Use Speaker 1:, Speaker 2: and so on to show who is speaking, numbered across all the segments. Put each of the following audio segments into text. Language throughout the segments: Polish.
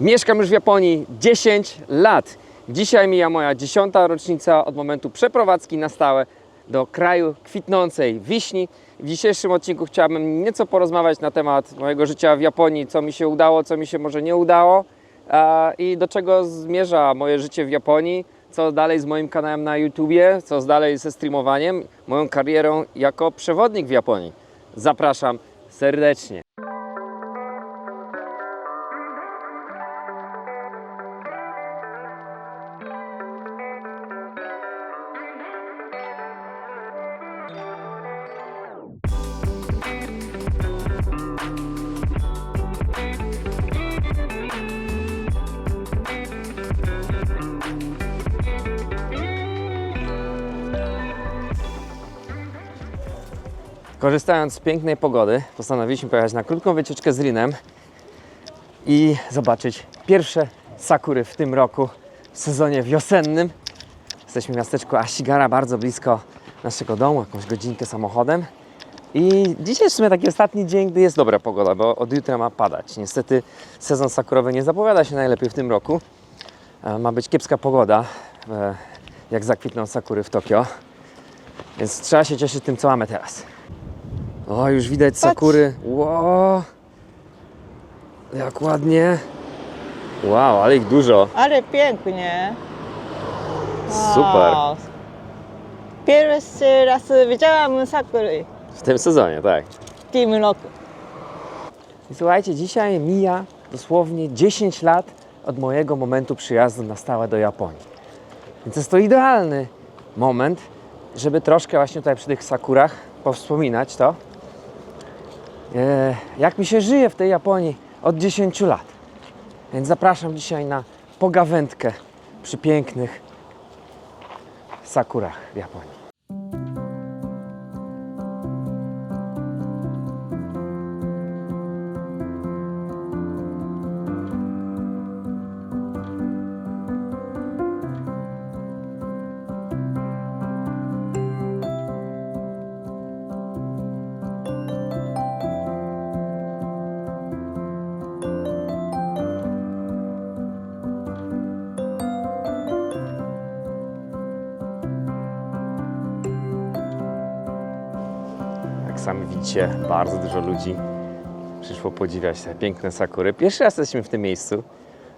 Speaker 1: Mieszkam już w Japonii 10 lat. Dzisiaj mija moja dziesiąta rocznica od momentu przeprowadzki na stałe do kraju kwitnącej wiśni. W dzisiejszym odcinku chciałbym nieco porozmawiać na temat mojego życia w Japonii, co mi się udało, co mi się może nie udało i do czego zmierza moje życie w Japonii, co dalej z moim kanałem na YouTubie, co dalej ze streamowaniem, moją karierą jako przewodnik w Japonii. Zapraszam serdecznie. Korzystając z pięknej pogody, postanowiliśmy pojechać na krótką wycieczkę z Rinem i zobaczyć pierwsze sakury w tym roku w sezonie wiosennym. Jesteśmy w miasteczku Ashigara, bardzo blisko naszego domu, jakąś godzinkę samochodem. I dzisiaj w sumie taki ostatni dzień, gdy jest dobra pogoda, bo od jutra ma padać. Niestety sezon sakurowy nie zapowiada się najlepiej w tym roku. E, Ma być kiepska pogoda, e, jak zakwitną sakury w Tokio. Więc trzeba się cieszyć tym, co mamy teraz. O, już widać sakury. Ło! Jak ładnie. Wow, ale ich dużo.
Speaker 2: Ale pięknie.
Speaker 1: Super.
Speaker 2: Wow. Pierwszy raz widziałam sakury
Speaker 1: W tym sezonie, tak.
Speaker 2: w tym roku.
Speaker 1: I słuchajcie, dzisiaj mija dosłownie 10 lat od mojego momentu przyjazdu na stałe do Japonii. Więc jest to idealny moment, żeby troszkę właśnie tutaj przy tych sakurach powspominać to, jak mi się żyje w tej Japonii od 10 lat. Więc zapraszam dzisiaj na pogawędkę przy pięknych sakurach w Japonii. Jak widzicie, bardzo dużo ludzi przyszło podziwiać te piękne sakury. Pierwszy raz jesteśmy w tym miejscu,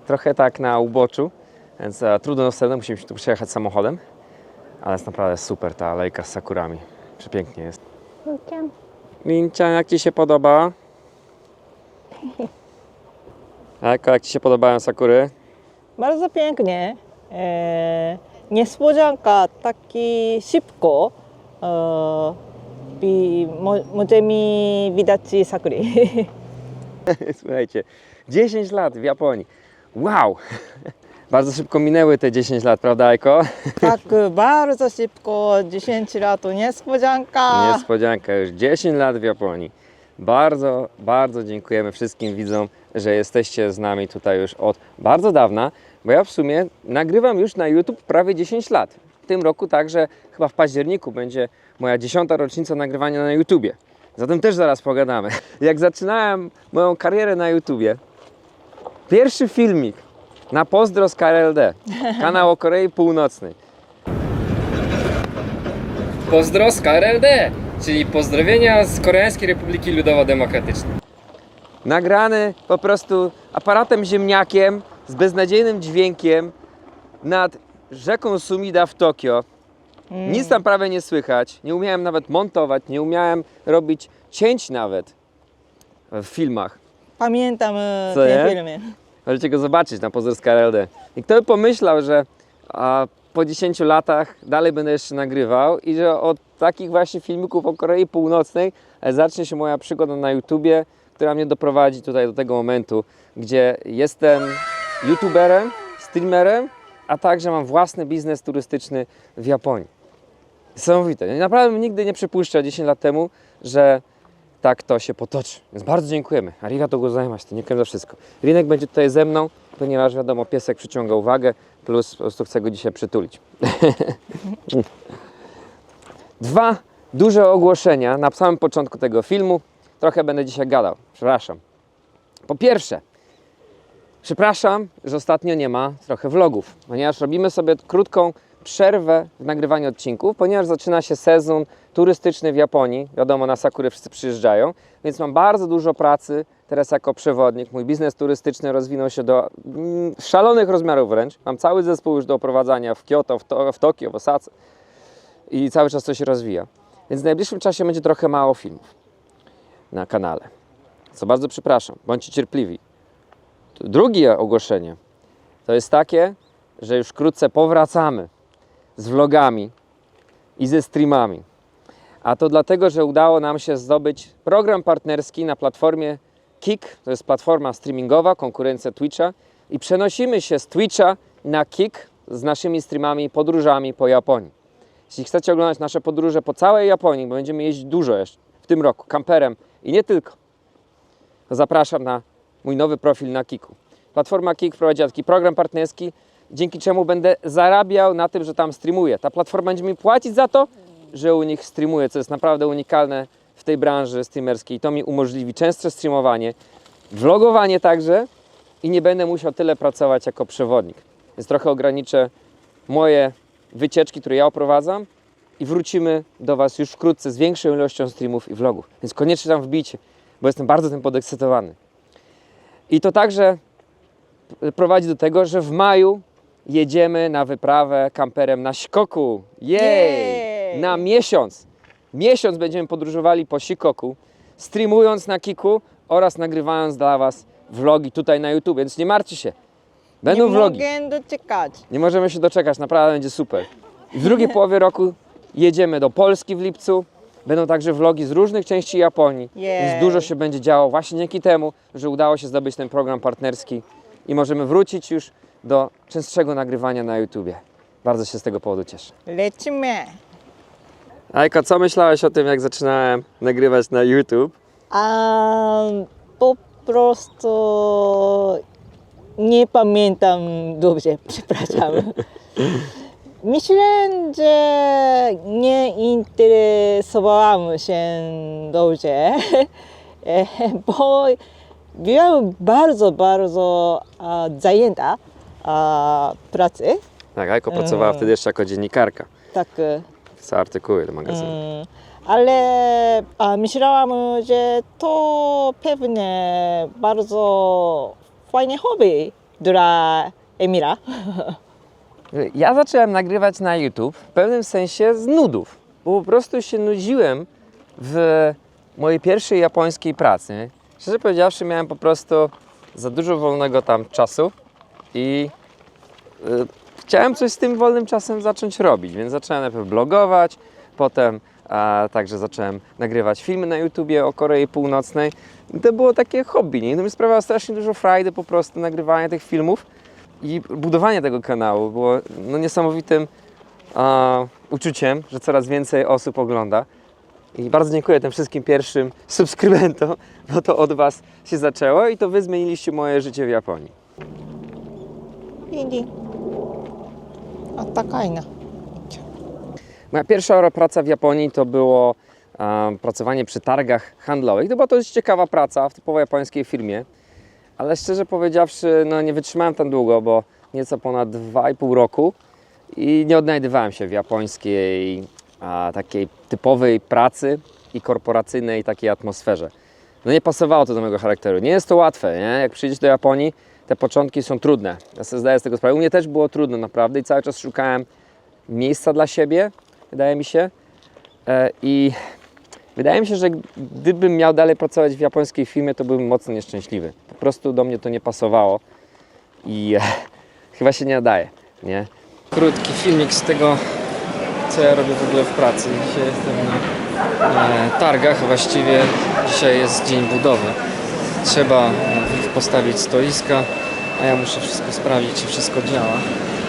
Speaker 1: trochę tak na uboczu, więc e, trudno dostępne, musimy się tu przejechać samochodem, ale jest naprawdę super ta alejka z sakurami. Przepięknie jest. Mincia, jak Ci się podoba? Eko, jak Ci się podobają sakury?
Speaker 2: Bardzo pięknie. E, niespodzianka taki szybko e, i mo, możemy widać sakury.
Speaker 1: Słuchajcie, 10 lat w Japonii. Wow! Bardzo szybko minęły te 10 lat, prawda, Eko?
Speaker 2: tak, bardzo szybko, 10 lat, niespodzianka.
Speaker 1: Niespodzianka, już 10 lat w Japonii. Bardzo, bardzo dziękujemy wszystkim widzom, że jesteście z nami tutaj już od bardzo dawna, bo ja w sumie nagrywam już na YouTube prawie 10 lat. W tym roku także chyba w październiku będzie moja dziesiąta rocznica nagrywania na YouTubie. Zatem też zaraz pogadamy. Jak zaczynałem moją karierę na YouTubie, pierwszy filmik na pozdro z KRLD, kanał o Korei Północnej. Pozdro z KRLD, czyli pozdrowienia z Koreańskiej Republiki Ludowo-Demokratycznej. Nagrany po prostu aparatem ziemniakiem z beznadziejnym dźwiękiem nad rzeką Sumida w Tokio. Nic tam prawie nie słychać. Nie umiałem nawet montować, nie umiałem robić cięć nawet w filmach.
Speaker 2: Pamiętam e,
Speaker 1: Co
Speaker 2: ten
Speaker 1: nie?
Speaker 2: film.
Speaker 1: Możecie go zobaczyć na Pozdro z KRLD. I kto by pomyślał, że a, po 10 latach dalej będę jeszcze nagrywał i że od takich właśnie filmików o Korei Północnej e, zacznie się moja przygoda na YouTubie, która mnie doprowadzi tutaj do tego momentu, gdzie jestem youtuberem, streamerem, a także mam własny biznes turystyczny w Japonii. Niesamowite. Naprawdę nigdy nie przypuszczał 10 lat temu, że tak to się potoczy. Więc bardzo dziękujemy. Arigato gozaimasu. Dziękuję za wszystko. Rinek będzie tutaj ze mną, ponieważ wiadomo, piesek przyciąga uwagę, plus po prostu chcę go dzisiaj przytulić. Dwa duże ogłoszenia na samym początku tego filmu. Trochę będę dzisiaj gadał, przepraszam. Po pierwsze, Przepraszam, że ostatnio nie ma trochę vlogów, ponieważ robimy sobie krótką przerwę w nagrywaniu odcinków, ponieważ zaczyna się sezon turystyczny w Japonii. Wiadomo, na Sakurę wszyscy przyjeżdżają, więc mam bardzo dużo pracy teraz jako przewodnik. Mój biznes turystyczny rozwinął się do mm, szalonych rozmiarów wręcz. Mam cały zespół już do oprowadzania w Kyoto, w, to, w Tokio, w Osace i cały czas to się rozwija. Więc w najbliższym czasie będzie trochę mało filmów na kanale. Co bardzo przepraszam, bądźcie cierpliwi. Drugie ogłoszenie to jest takie, że już wkrótce powracamy z vlogami i ze streamami. A to dlatego, że udało nam się zdobyć program partnerski na platformie Kik, to jest platforma streamingowa, konkurencja Twitcha i przenosimy się z Twitcha na Kik z naszymi streamami i podróżami po Japonii. Jeśli chcecie oglądać nasze podróże po całej Japonii, bo będziemy jeździć dużo jeszcze w tym roku, kamperem i nie tylko, zapraszam na mój nowy profil na Kiku. Platforma Kik prowadzi taki program partnerski, dzięki czemu będę zarabiał na tym, że tam streamuję. Ta platforma będzie mi płacić za to, że u nich streamuję, co jest naprawdę unikalne w tej branży streamerskiej. To mi umożliwi częstsze streamowanie, vlogowanie także i nie będę musiał tyle pracować jako przewodnik. Więc trochę ograniczę moje wycieczki, które ja oprowadzam i wrócimy do Was już wkrótce z większą ilością streamów i vlogów. Więc koniecznie tam wbijcie, bo jestem bardzo tym podekscytowany. I to także prowadzi do tego, że w maju jedziemy na wyprawę kamperem na Shikoku. Jej! Na miesiąc. Miesiąc będziemy podróżowali po Shikoku, streamując na Kiku oraz nagrywając dla Was vlogi tutaj na YouTube, więc nie martwcie się. Będą
Speaker 2: nie
Speaker 1: vlogi.
Speaker 2: mogę doczekać.
Speaker 1: Nie możemy się doczekać, naprawdę będzie super. W drugiej połowie roku jedziemy do Polski w lipcu. Będą także vlogi z różnych części Japonii,
Speaker 2: Jej.
Speaker 1: więc dużo się będzie działo właśnie dzięki temu, że udało się zdobyć ten program partnerski i możemy wrócić już do częstszego nagrywania na YouTubie. Bardzo się z tego powodu cieszę.
Speaker 2: Lecimy.
Speaker 1: Ajka, co myślałeś o tym, jak zaczynałem nagrywać na YouTube?
Speaker 2: A po prostu nie pamiętam dobrze, przepraszam. Myślę, że nie interesowałam się dobrze, e, bo byłam bardzo, bardzo a, zajęta a, pracy.
Speaker 1: Tak, Ajko pracowała
Speaker 2: Eee.
Speaker 1: wtedy jeszcze jako dziennikarka.
Speaker 2: Tak,
Speaker 1: Pisała artykuły do magazynu.
Speaker 2: Mm, ale a, myślałam, że to pewnie bardzo fajne hobby dla Emila.
Speaker 1: Ja zacząłem nagrywać na YouTube w pewnym sensie z nudów, bo po prostu się nudziłem w mojej pierwszej japońskiej pracy. Szczerze powiedziawszy, miałem po prostu za dużo wolnego tam czasu i y, chciałem coś z tym wolnym czasem zacząć robić, więc zacząłem najpierw blogować, potem a, także zacząłem nagrywać filmy na YouTubie o Korei Północnej. I to było takie hobby, nie? To mi sprawiało strasznie dużo frajdy po prostu nagrywanie tych filmów i budowanie tego kanału było no, niesamowitym a, uczuciem, że coraz więcej osób ogląda. I bardzo dziękuję tym wszystkim pierwszym subskrybentom, bo to od Was się zaczęło i to Wy zmieniliście moje życie w Japonii.
Speaker 2: いいあったかいな。
Speaker 1: Moja pierwsza praca w Japonii to było a, pracowanie przy targach handlowych. To była to dość ciekawa praca w typowo japońskiej firmie, ale szczerze powiedziawszy, no nie wytrzymałem tam długo, bo nieco ponad 2,5 roku i nie odnajdywałem się w japońskiej a, takiej typowej pracy i korporacyjnej takiej atmosferze. No nie pasowało to do mojego charakteru. Nie jest to łatwe, nie? Jak przyjdziesz do Japonii, te początki są trudne. Ja sobie zdaję z tego sprawę. U mnie też było trudno naprawdę i cały czas szukałem miejsca dla siebie, wydaje mi się. E, I wydaje mi się, że gdybym miał dalej pracować w japońskiej firmie, to byłbym mocno nieszczęśliwy. Po prostu do mnie to nie pasowało i e, chyba się nie nadaje, nie? Krótki filmik z tego, co ja robię w ogóle w pracy. Dzisiaj jestem na, targach, właściwie dzisiaj jest dzień budowy. Trzeba postawić stoiska, a ja muszę wszystko sprawdzić, czy wszystko działa.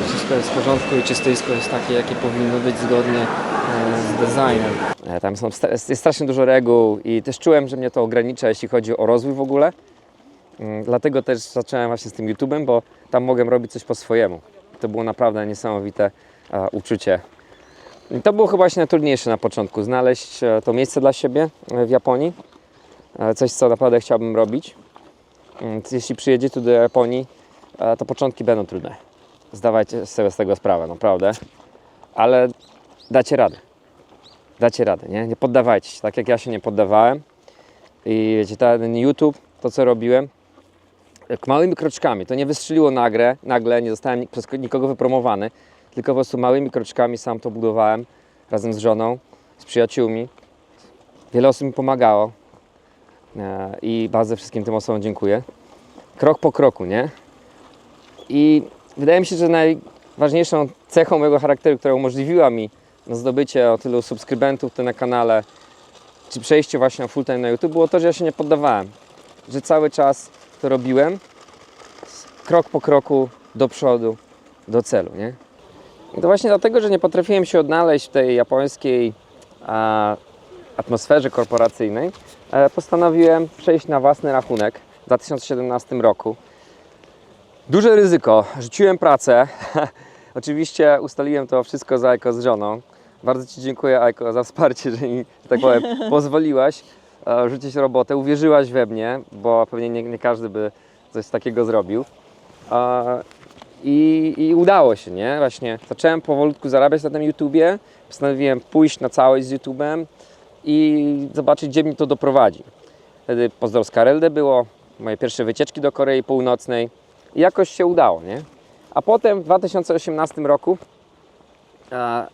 Speaker 1: Wszystko jest w porządku i czy stoisko jest takie, jakie powinno być zgodnie e, z designem. E, Tam są, jest strasznie dużo reguł i też czułem, że mnie to ogranicza, jeśli chodzi o rozwój w ogóle. Mm, Dlatego też zacząłem właśnie z tym YouTube'em, bo tam mogę robić coś po swojemu. To było naprawdę niesamowite e, uczucie. I to było chyba właśnie najtrudniejsze na początku, znaleźć to miejsce dla siebie w Japonii. Coś, co naprawdę chciałbym robić. Mm, Jeśli przyjedziecie do Japonii, to początki będą trudne. Zdawajcie sobie z tego sprawę, naprawdę. Ale dacie radę. Dacie radę, nie? Nie poddawajcie się, tak jak ja się nie poddawałem. I wiecie, ten YouTube, to co robiłem, małymi kroczkami, to nie wystrzeliło nagle, nagle nie zostałem przez nikogo wypromowany, tylko po prostu małymi kroczkami sam to budowałem razem z żoną, z przyjaciółmi. Wiele osób mi pomagało e, i bardzo wszystkim tym osobom dziękuję. Krok po kroku, nie? I wydaje mi się, że najważniejszą cechą mojego charakteru, która umożliwiła mi zdobycie o tylu subskrybentów na kanale, czy przejście właśnie na full time na YouTube, było to, że ja się nie poddawałem. Że cały czas to robiłem krok po kroku do przodu, do celu, nie? I to właśnie dlatego, że nie potrafiłem się odnaleźć w tej japońskiej a, atmosferze korporacyjnej, e, postanowiłem przejść na własny rachunek w 2017 roku. Duże ryzyko. Rzuciłem pracę. Oczywiście ustaliłem to wszystko za Aiko z żoną. Bardzo Ci dziękuję, Aiko, za wsparcie, że mi, że tak powiem, pozwoliłaś e, rzucić robotę. Uwierzyłaś we mnie, bo pewnie nie, nie każdy by coś takiego zrobił. E, I, I udało się, nie? Właśnie zacząłem powolutku zarabiać na tym YouTubie. Postanowiłem pójść na całość z YouTubem i zobaczyć, gdzie mnie to doprowadzi. Wtedy pozdro z Karelde było, moje pierwsze wycieczki do Korei Północnej jakoś się udało, nie? A potem w 2018 roku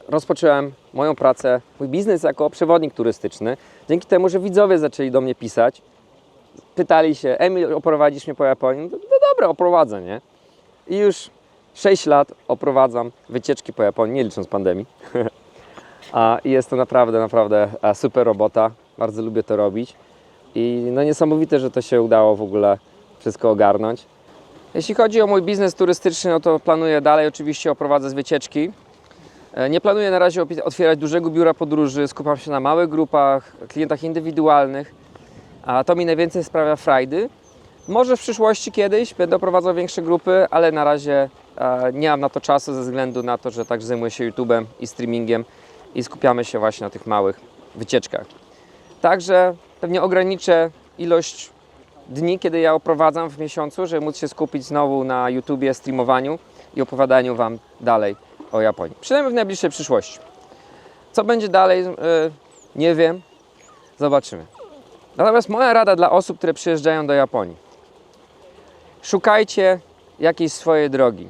Speaker 1: rozpocząłem moją pracę, mój biznes jako przewodnik turystyczny. Dzięki temu, że widzowie zaczęli do mnie pisać, pytali się, Emil, oprowadzisz mnie po Japonii? No, no dobra, oprowadzę, nie? I już 6 lat oprowadzam wycieczki po Japonii, nie licząc pandemii. A jest to naprawdę, naprawdę super robota. Bardzo lubię to robić. I no niesamowite, że to się udało w ogóle wszystko ogarnąć. Jeśli chodzi o mój biznes turystyczny, no to planuję dalej oczywiście oprowadzać wycieczki. E, Nie planuję na razie otwierać dużego biura podróży, skupiam się na małych grupach, klientach indywidualnych, a to mi najwięcej sprawia frajdy. Może w przyszłości kiedyś będę oprowadzał większe grupy, ale na razie e, nie mam na to czasu ze względu na to, że także zajmuję się YouTube'em i streamingiem i skupiamy się właśnie na tych małych wycieczkach. Także pewnie ograniczę ilość dni, kiedy ja oprowadzam w miesiącu, żeby móc się skupić znowu na YouTubie, streamowaniu i opowiadaniu Wam dalej o Japonii. Przynajmniej w najbliższej przyszłości. Co będzie dalej, e, nie wiem. Zobaczymy. Natomiast moja rada dla osób, które przyjeżdżają do Japonii. Szukajcie jakiejś swojej drogi.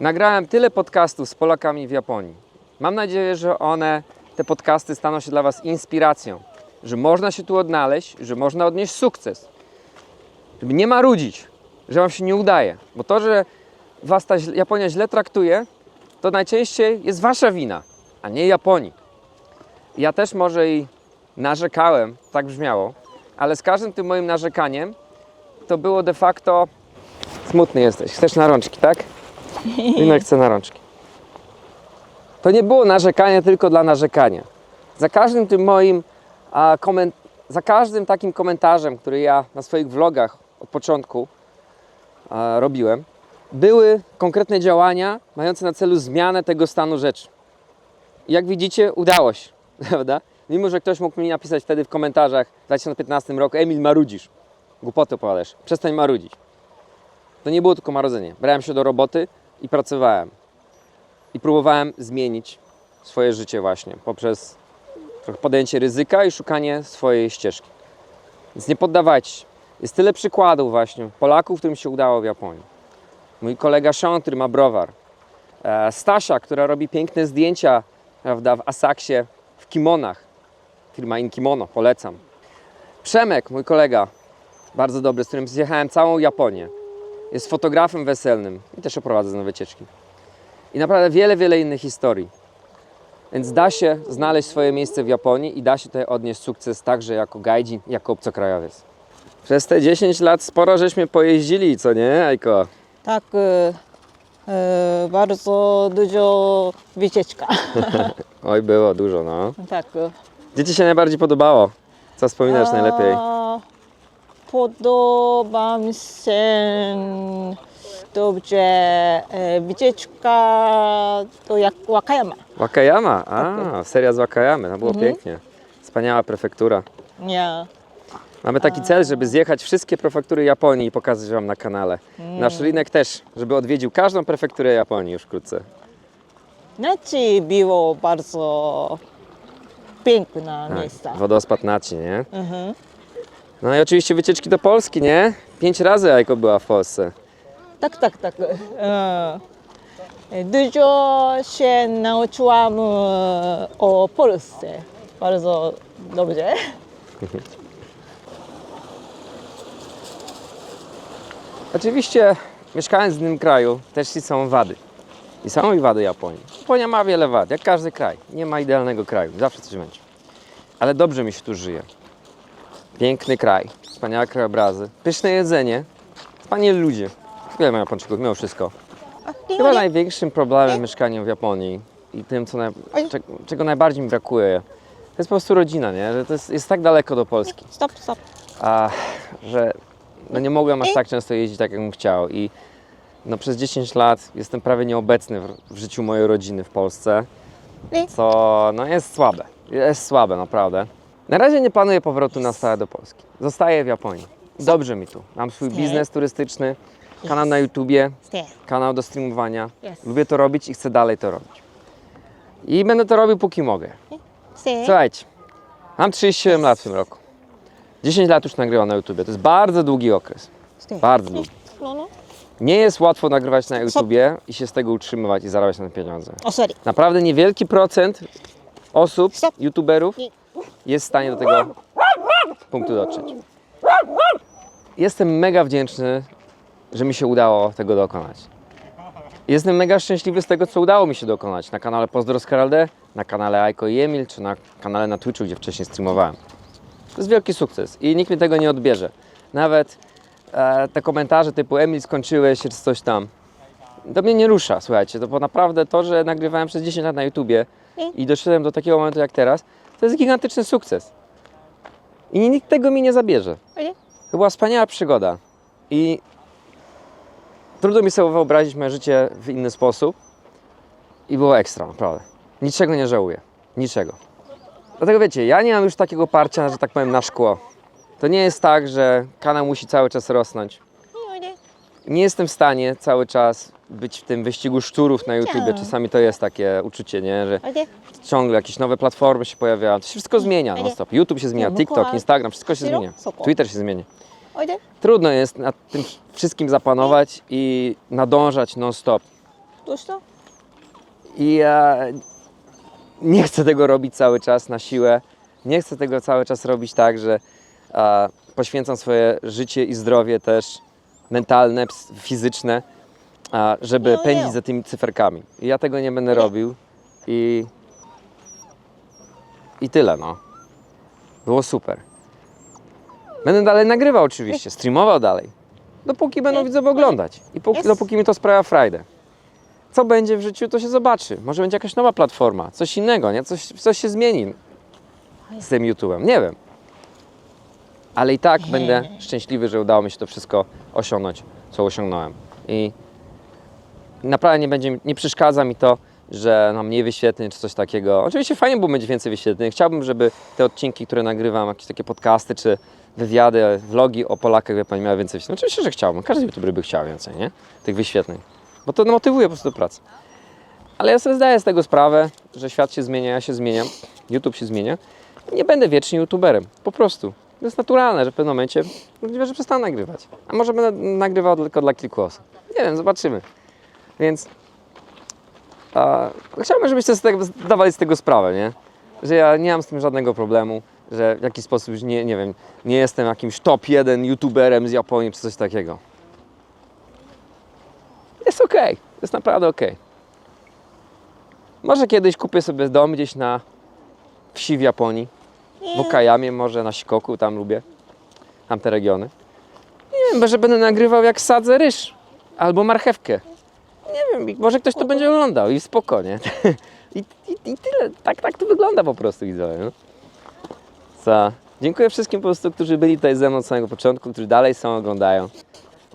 Speaker 1: Nagrałem tyle podcastów z Polakami w Japonii. Mam nadzieję, że one, te podcasty staną się dla Was inspiracją, że można się tu odnaleźć, że można odnieść sukces. Żeby nie marudzić, że Wam się nie udaje. Bo to, że Was ta Japonia źle traktuje, to najczęściej jest Wasza wina, a nie Japonii. Ja też może i narzekałem, tak brzmiało, ale z każdym tym moim narzekaniem to było de facto smutny jesteś. Chcesz na rączki, tak? Inny chce na rączki. To nie było narzekanie tylko dla narzekania. Za każdym tym moim a, koment- za każdym takim komentarzem, który ja na swoich vlogach od początku a, robiłem, były konkretne działania mające na celu zmianę tego stanu rzeczy. Jak widzicie, udało się, prawda? Mimo, że ktoś mógł mi napisać wtedy w komentarzach w 2015 roku, Emil marudzisz, głupoty opowiadasz, przestań marudzić. To nie było tylko marudzenie. Brałem się do roboty i pracowałem. I próbowałem zmienić swoje życie właśnie poprzez podjęcie ryzyka i szukanie swojej ścieżki. Więc nie poddawajcie się. Jest tyle przykładów właśnie Polaków, którym się udało w Japonii. Mój kolega Sean, który ma browar. E, Stasia, która robi piękne zdjęcia prawda, w Asaksie w kimonach. Firma In Kimono, polecam. Przemek, mój kolega, bardzo dobry, z którym zjechałem całą Japonię. Jest fotografem weselnym i też oprowadza na wycieczki. I naprawdę wiele, wiele innych historii. Więc da się znaleźć swoje miejsce w Japonii i da się tutaj odnieść sukces także jako gajdzi, jako obcokrajowiec. Przez te 10 lat sporo żeśmy pojeździli, co nie, Ajko?
Speaker 2: Tak, e, e, bardzo dużo wycieczka.
Speaker 1: Oj, było dużo, no.
Speaker 2: tak.
Speaker 1: Gdzie Ci się najbardziej podobało? Co wspominasz najlepiej?
Speaker 2: A, Podoba mi się dobrze e, wycieczka do Jak- Wakayama.
Speaker 1: Wakayama, a, seria z Wakayamy, to było pięknie. Wspaniała prefektura.
Speaker 2: Nie.
Speaker 1: Mamy taki cel, żeby zjechać wszystkie prefektury Japonii i pokazać Wam na kanale. Nasz
Speaker 2: Mm.
Speaker 1: rynek też, żeby odwiedził każdą prefekturę Japonii już wkrótce.
Speaker 2: Nachi było bardzo piękna
Speaker 1: Tak,
Speaker 2: miejsca.
Speaker 1: wodospad Naci, nie?
Speaker 2: Mhm.
Speaker 1: No i oczywiście wycieczki do Polski, nie? Pięć razy Aiko była w Polsce.
Speaker 2: Tak, tak, tak. E, Dużo się nauczyłam e, o Polsce. Bardzo dobrze.
Speaker 1: Oczywiście mieszkając w innym kraju też i są wady. I są i wady Japonii. Japonia ma wiele wad, jak każdy kraj. Nie ma idealnego kraju, zawsze coś będzie. Ale dobrze mi się tu żyje. Piękny kraj, wspaniałe krajobrazy, pyszne jedzenie, wspaniali ludzie. Wiele mają Japończyków, mimo wszystko. Chyba największym problemem mieszkaniem w Japonii i tym, co naj... Czego najbardziej mi brakuje, to jest po prostu rodzina, nie? Że to jest, jest tak daleko do Polski
Speaker 2: Stop, stop.
Speaker 1: a że no nie mogłem aż tak często jeździć tak, jakbym chciał. I no przez 10 lat jestem prawie nieobecny w, w życiu mojej rodziny w Polsce,
Speaker 2: Nie.
Speaker 1: co no jest słabe. Jest słabe, naprawdę. Na razie nie planuję powrotu na stałe do Polski. Zostaję w Japonii. Dobrze mi tu. Mam swój biznes turystyczny, kanał na YouTubie, kanał do streamowania. Lubię to robić i chcę dalej to robić. I będę to robił póki mogę. Słuchajcie, mam 37 lat w tym roku. 10 lat już nagrywam na YouTubie. To jest bardzo długi okres. Bardzo długi.
Speaker 2: No, no.
Speaker 1: Nie jest łatwo nagrywać na YouTubie i się z tego utrzymywać i zarabiać na pieniądze.
Speaker 2: O, sorry.
Speaker 1: Naprawdę niewielki procent osób. YouTuberów jest w stanie do tego punktu dotrzeć. Jestem mega wdzięczny, że mi się udało tego dokonać. Jestem mega szczęśliwy z tego, co udało mi się dokonać na kanale Pozdro z Karalde, na kanale Aiko i Emil, czy na kanale na Twitchu, gdzie wcześniej streamowałem. To jest wielki sukces i nikt mi tego nie odbierze. Nawet e, te komentarze typu Emil skończyłeś, czy coś tam. To mnie nie rusza, słuchajcie, to bo naprawdę to, że nagrywałem przez 10 lat na YouTubie i doszedłem do takiego momentu jak teraz, to jest gigantyczny sukces. I nikt tego mi nie zabierze. To była wspaniała przygoda. I trudno mi sobie wyobrazić moje życie w inny sposób. I było ekstra, naprawdę. Niczego nie żałuję. Niczego. Dlatego wiecie, ja nie mam już takiego parcia, że tak powiem, na szkło. To nie jest tak, że kanał musi cały czas rosnąć.
Speaker 2: Nie
Speaker 1: jestem w stanie cały czas być w tym wyścigu szczurów na
Speaker 2: YouTube.
Speaker 1: Czasami to jest takie uczucie, nie? że ciągle jakieś nowe platformy się pojawiają. To się wszystko zmienia non stop. YouTube się zmienia, TikTok, Instagram, wszystko się zmienia. Twitter się zmienia. Trudno jest nad tym wszystkim zapanować i nadążać
Speaker 2: non stop.
Speaker 1: I ja nie chcę tego robić cały czas na siłę. Nie chcę tego cały czas robić tak, że a, poświęcam swoje życie i zdrowie też mentalne, fizyczne, a, żeby pędzić za tymi cyferkami. I ja tego nie będę robił i i tyle no. Było super. Będę dalej nagrywał oczywiście, streamował dalej. Dopóki będą widzowie oglądać i póki, dopóki mi to sprawia frajdę. Co będzie w życiu, to się zobaczy. Może będzie jakaś nowa platforma, coś innego, nie? Coś, coś się zmieni z tym YouTube'em. Nie wiem. Ale i tak będę szczęśliwy, że udało mi się to wszystko osiągnąć, co osiągnąłem. I naprawdę nie, będzie, nie przeszkadza mi to, że mam mniej wyświetleń czy coś takiego. Oczywiście fajnie było mieć więcej wyświetleń. Chciałbym, żeby te odcinki, które nagrywam, jakieś takie podcasty czy wywiady, vlogi o Polakach, wie pani, miały więcej wyświetleń. Oczywiście, że chciałbym. Każdy youtuber by chciał więcej, nie? Tych wyświetleń. Bo to motywuje po prostu do pracy. Ale ja sobie zdaję z tego sprawę, że świat się zmienia, ja się zmieniam, YouTube się zmienia. Nie będę wiecznie youtuberem. Po prostu. To jest naturalne, że w pewnym momencie możliwe, że przestanę nagrywać. A może będę nagrywał tylko dla kilku osób. Nie wiem, zobaczymy. Więc a, chciałbym, żebyście sobie zdawali z tego sprawę, nie? Że ja nie mam z tym żadnego problemu, że w jakiś sposób nie, nie wiem, nie jestem jakimś top jeden youtuberem z Japonii czy coś takiego. Jest okej, jest naprawdę okej. Może kiedyś kupię sobie dom gdzieś na wsi w Japonii, w Okayamie, może na Shikoku, tam lubię, tamte regiony. Nie wiem, może będę nagrywał jak sadzę ryż albo marchewkę. Nie wiem, może ktoś to będzie oglądał i spokojnie. I, i, I tyle, tak, tak to wygląda po prostu widzowie. No. Co? Dziękuję wszystkim po prostu, którzy byli tutaj ze mną od samego początku, którzy dalej są, oglądają,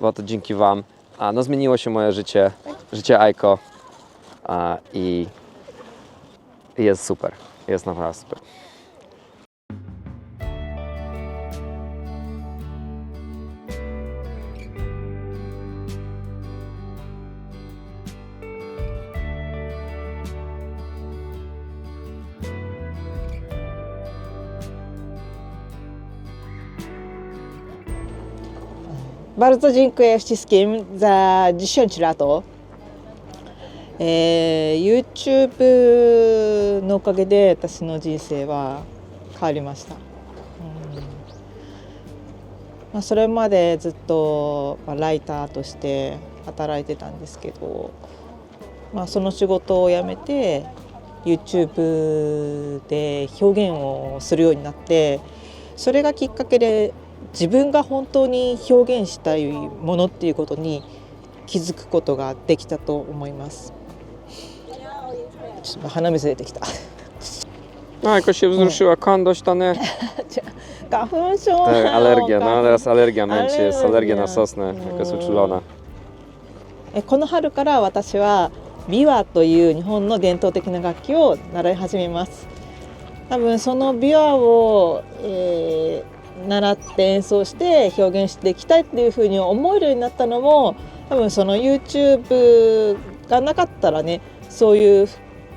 Speaker 1: bo to dzięki Wam. A, no zmieniło się moje życie, życie Aiko a, i jest super, jest naprawdę super.
Speaker 2: Bardzo dziękuję wszystkim za 10 lat. えー YouTube のおかげで私の人生は変わりました。うんまあ、それまでずっとまあライターとして働いてたんですけど、まあ、その仕事を辞めて YouTube で表現をするようになってそれがきっかけで自分が本当に表現したいものっていうことに気づくことができたと思います。ちょ出てきた。この春から私は琵琶という日本の伝統的な楽器を習い始めます。多分その琵琶を。えー習って演奏して表現していきたいっていうふうに思えるようになったのも多分その YouTube がなかったらねそういう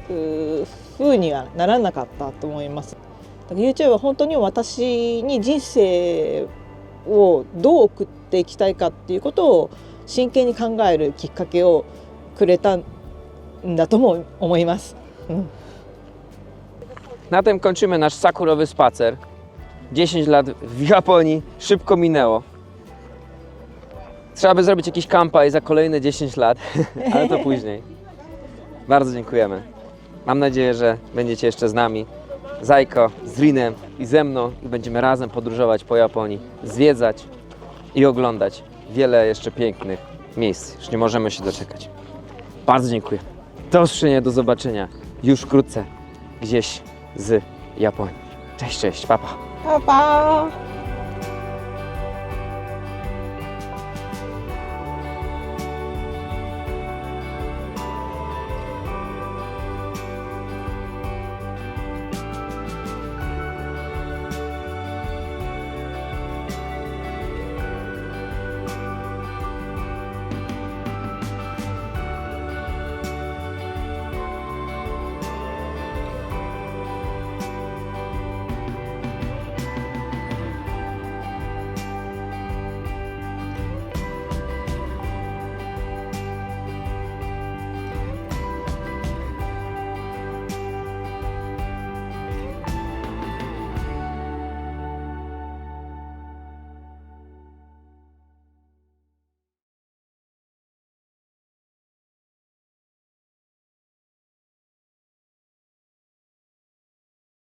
Speaker 2: ふうにはならなかったと思います YouTube は本当に私に人生をどう送っていきたいかっていうことを真剣に考えるきっかけをくれたんだとも思います。うん、
Speaker 1: Na tym kończymy nasz sakurowy spacer. 10 lat w Japonii szybko minęło. Trzeba by zrobić jakiś kampaj za kolejne 10 lat, ale to później. Bardzo dziękujemy. Mam nadzieję, że będziecie jeszcze z nami. Zajko, z Rinem i ze mną i będziemy razem podróżować po Japonii, zwiedzać i oglądać wiele jeszcze pięknych miejsc. Już nie możemy się doczekać. Bardzo dziękuję. Do usłyszenia, do zobaczenia już wkrótce gdzieś z Japonii. Cześć, cześć, papa.
Speaker 2: 宝宝